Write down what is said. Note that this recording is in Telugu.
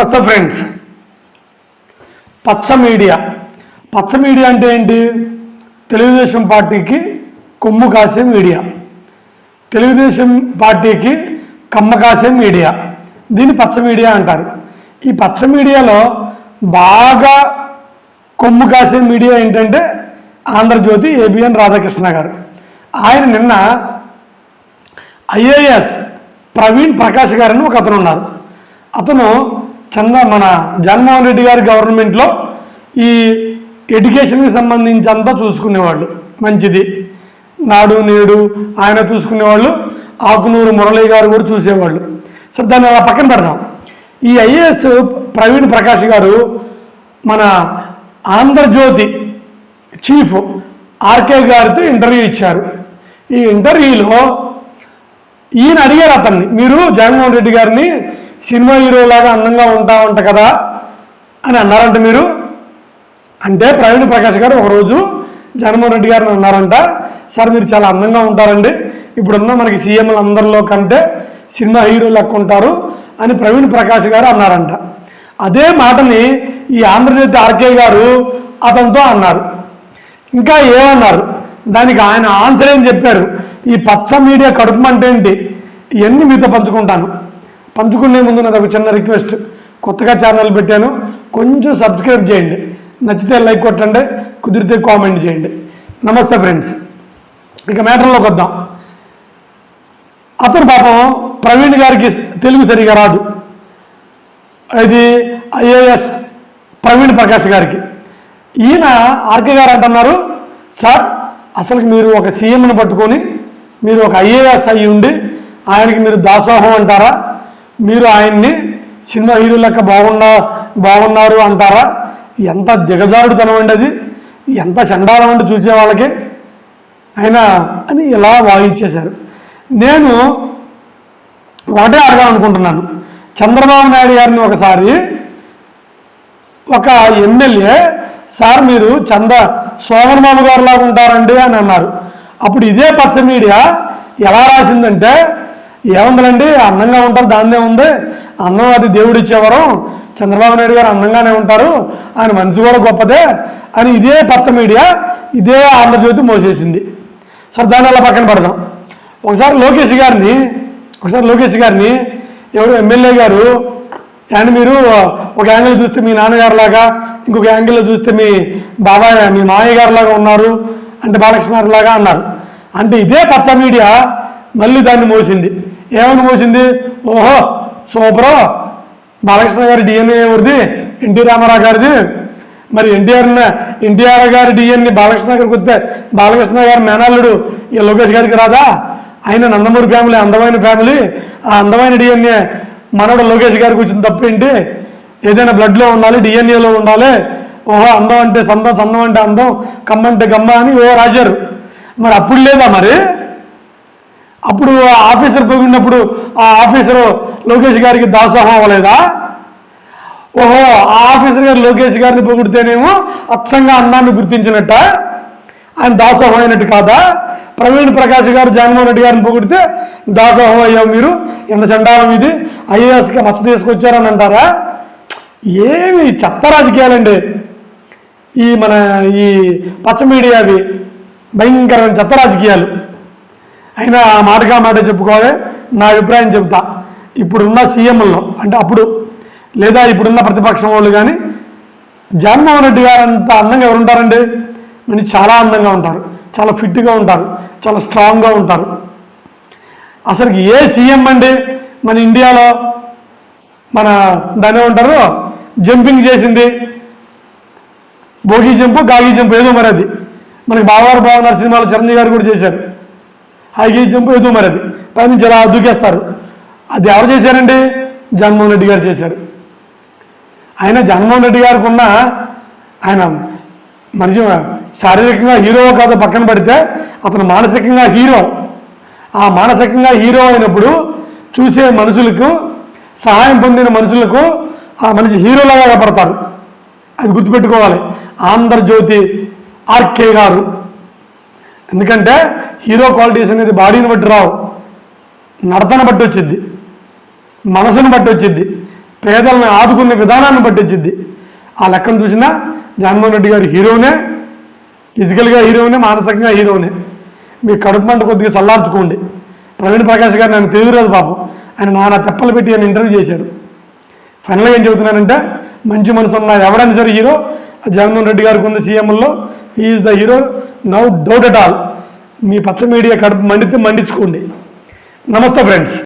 నమస్తే ఫ్రెండ్స్. పచ్చ మీడియా. పచ్చ మీడియా అంటే ఏంటి? తెలుగుదేశం పార్టీకి కొమ్ము కాసే మీడియా. తెలుగుదేశం పార్టీకి కమ్మ కాసే మీడియా. దీన్ని పచ్చ మీడియా అంటారు. ఈ పచ్చ మీడియాలో బాగా కొమ్ము కాసే మీడియా ఏంటంటే ఆంధ్రజ్యోతి ఏబిఎన్ రాధాకృష్ణ గారు. ఆయన నిన్న ఐఏఎస్ ప్రవీణ్ ప్రకాష్ గారని ఒక అతను ఉన్నారు. అతను చంద మన జగన్మోహన్ రెడ్డి గారి గవర్నమెంట్లో ఈ ఎడ్యుకేషన్కి సంబంధించి అంతా చూసుకునేవాళ్ళు. మంచిది. నాడు నేడు ఆయన చూసుకునేవాళ్ళు. ఆకునూరు మురళి గారు కూడా చూసేవాళ్ళు. సో దాన్ని అలా పక్కన పెడదాం. ఈ ఐఏఎస్ ప్రవీణ్ ప్రకాష్ గారు మన ఆంధ్రజ్యోతి చీఫ్ ఆర్కే గారితో ఇంటర్వ్యూ ఇచ్చారు. ఈ ఇంటర్వ్యూలో ఈయన అడిగారు అతన్ని మీరు జగన్మోహన్ రెడ్డి గారిని సినిమా హీరోలాగా అందంగా ఉంటా ఉంట కదా అని అన్నారంట మీరు? అంటే ప్రవీణ్ ప్రకాష్ గారు ఒకరోజు జగన్మోహన్ రెడ్డి గారిని అన్నారంట సార్ మీరు చాలా అందంగా ఉంటారండి. ఇప్పుడున్న మనకి సీఎంలు అందరిలో కంటే సినిమా హీరో లెక్క ఉంటారు అని ప్రవీణ్ ప్రకాష్ గారు అన్నారంట. అదే మాటని ఈ ఆంధ్రజ్యోతి ఆర్కే గారు అతనితో అన్నారు. ఇంకా ఏమన్నారు? దానికి ఆయన ఆన్సర్ ఏం చెప్పారు? ఈ పచ్చ మీడియా కడుపు అంటే ఏంటి? ఇవన్నీ మీతో పంచుకుంటాను. పంచుకునే ముందు నాకు ఒక చిన్న రిక్వెస్ట్. కొత్తగా ఛానల్ పెట్టాను. కొంచెం సబ్స్క్రైబ్ చేయండి. నచ్చితే లైక్ కొట్టండి. కుదిరితే కామెంట్ చేయండి. నమస్తే ఫ్రెండ్స్ ఇక మ్యాటర్లోకి వద్దాం. అతను పాపం ప్రవీణ్ గారికి తెలుగు సరిగా రాదు. ఇది ఐఏఎస్ ప్రవీణ్ ప్రకాష్ గారికి. ఈయన ఆర్కే గారు అంటున్నారు సార్ అసలు మీరు ఒక సీఎంని పట్టుకొని మీరు ఒక ఐఏఎస్ అయ్యి ఉండి ఆయనకి మీరు దాసోహం అంటారా? మీరు ఆయన్ని సినిమా హీరో లెక్క బాగున్నా బాగున్నారు అంటారా? ఎంత దిగజారుడుతనం అండి అది. ఎంత చండాలం అంటే చూసే వాళ్ళకి. ఆయన అని ఇలా వాయించేశారు నేను ఒకటే అడగాలనుకుంటున్నాను చంద్రబాబు నాయుడు గారిని ఒకసారి ఒక ఎమ్మెల్యే సార్ మీరు చంద సోమన్ బాబు గారు లాగా ఉంటారండి అని అన్నారు. అప్పుడు ఇదే పచ్చ మీడియా ఎలా రాసిందంటే ఏముందండి అందంగా ఉంటారు దాన్నే ఉంది. అన్నం అది దేవుడు ఇచ్చేవరం చంద్రబాబు నాయుడు గారు అందంగానే ఉంటారు. ఆయన మనసు కూడా గొప్పదే. అని ఇదే పచ్చ మీడియా ఇదే ఆంధ్రజ్యోతి మోసేసింది. సరే దాన్ని అలా పక్కన పెడదాం. ఒకసారి లోకేష్ గారిని ఒకసారి లోకేష్ గారిని ఎవరు? ఎమ్మెల్యే గారు. అండ్ మీరు ఒక యాంగిల్ చూస్తే మీ నాన్నగారు లాగా ఇంకొక యాంగిల్లో చూస్తే మీ బాబాయ్ మీ మామయ్య గారు లాగా ఉన్నారు. అంటే బాలకృష్ణ గారు లాగా అన్నారు. అంటే ఇదే పచ్చ మీడియా మళ్ళీ దాన్ని మోసింది. ఏమని పోసింది? ఓహో సూపరా. బాలకృష్ణ గారి డిఎన్ఏ ఎవరిది? ఎన్టీ రామారావు గారిది. మరి ఎన్టీఆర్ ఎన్టీఆర్ గారి డిఎన్ఏ బాలకృష్ణ గారికి వస్తే బాలకృష్ణ గారి మేనల్లుడు. ఈ లోకేష్ గారికి రాదా? ఆయన నందమూరి ఫ్యామిలీ అందమైన ఫ్యామిలీ. ఆ అందమైన డిఎన్ఏ మనవడు లోకేష్ గారికి వచ్చిన తప్పేంటి ఏదైనా బ్లడ్లో ఉండాలి డిఎన్ఏలో ఉండాలి. ఓహో అందం అంటే సందం సందం అంటే అందం కమ్మ అంటే గమ్మ అని ఓ రాశారు. మరి అప్పుడు లేదా మరి? అప్పుడు ఆ ఆఫీసర్ పోయినప్పుడు ఆ ఆఫీసరు లోకేష్ గారికి దాసోహం అవ్వలేదా? ఓహో ఆ ఆఫీసర్ గారు లోకేష్ గారిని పొగిడితేనేమో అచ్చంగా అన్నాన్ని గుర్తించినట్ట. ఆయన దాసోహం అయినట్టు కాదా? ప్రవీణ్ ప్రకాష్ గారు జగన్మోహన్ రెడ్డి గారిని పొగిడితే దాసోహం అయ్యావు మీరు. ఎంత చండాలం ఇది? ఐఏఎస్కి మచ్చ తీసుకొచ్చారని అంటారా? ఏమి చెత్త రాజకీయాలండి ఈ మన ఈ పచ్చ మీడియావి భయంకరమైన చెత్త రాజకీయాలు అయినా మాటగా మాట చెప్పుకోవాలి. నా అభిప్రాయం చెబుతా. ఇప్పుడున్న సీఎంల్లో అంటే అప్పుడు లేదా ఇప్పుడున్న ప్రతిపక్షం వాళ్ళు కానీ జగన్మోహన్ రెడ్డి గారు అంత అందంగా ఎవరు ఉంటారండి చాలా అందంగా ఉంటారు. చాలా ఫిట్గా ఉంటారు. చాలా స్ట్రాంగ్గా ఉంటారు. అసలు ఏ సీఎం అండి? మన ఇండియాలో మన దాని ఉంటారు జంపింగ్ చేసింది. భోగి జంపు గాగి జంపు ఏదో మరి అది. మనకి బావగారు బాగున్నారు సినిమాలో చిరంజీవి గారు కూడా చేశారు. హైగీ జంప్ ఏదో మరి అది పైనుంచి ఇలా దూకేస్తారు. అది ఎవరు చేశారండి? జగన్మోహన్ రెడ్డి గారు చేశారు. ఆయన జగన్మోహన్ రెడ్డి గారికి ఉన్న ఆయన మనిషి శారీరకంగా హీరో కాదు పక్కన పడితే అతను మానసికంగా హీరో. ఆ మానసికంగా హీరో అయినప్పుడు చూసే మనుషులకు సహాయం పొందిన మనుషులకు ఆ మనిషి హీరోలాగా కనపడతారు అది గుర్తుపెట్టుకోవాలి. ఆంధ్రజ్యోతి ఆర్కే గారు. ఎందుకంటే హీరో క్వాలిటీస్ అనేది బాడీని బట్టి రావు. నడతను బట్టి వచ్చింది. మనసును బట్టి వచ్చింది. పేదలను ఆదుకునే విధానాన్ని బట్టి వచ్చింది. ఆ లెక్కను చూసినా జగన్మోహన్ రెడ్డి గారు హీరోనే ఫిజికల్గా హీరోనే మానసికంగా హీరోనే. మీ కడుపు మంట కొద్దిగా చల్లార్చుకోండి. ప్రవీణ్ ప్రకాష్ గారు నన్ను తెలియదు పాపం ఆయన నానా తెప్పలు పెట్టి ఆయన ఇంటర్వ్యూ చేశారు. ఫైనల్గా ఏం చెబుతున్నానంటే మంచి మనసు ఉన్న ఎవరైనా సరే హీరో జగన్మోహన్ రెడ్డి గారికి ఉంది సీఎంలో is the hero no doubt at all మీ పచ్చ మీడియా కడుపు మండితే మండించుకోండి నమస్తే ఫ్రెండ్స్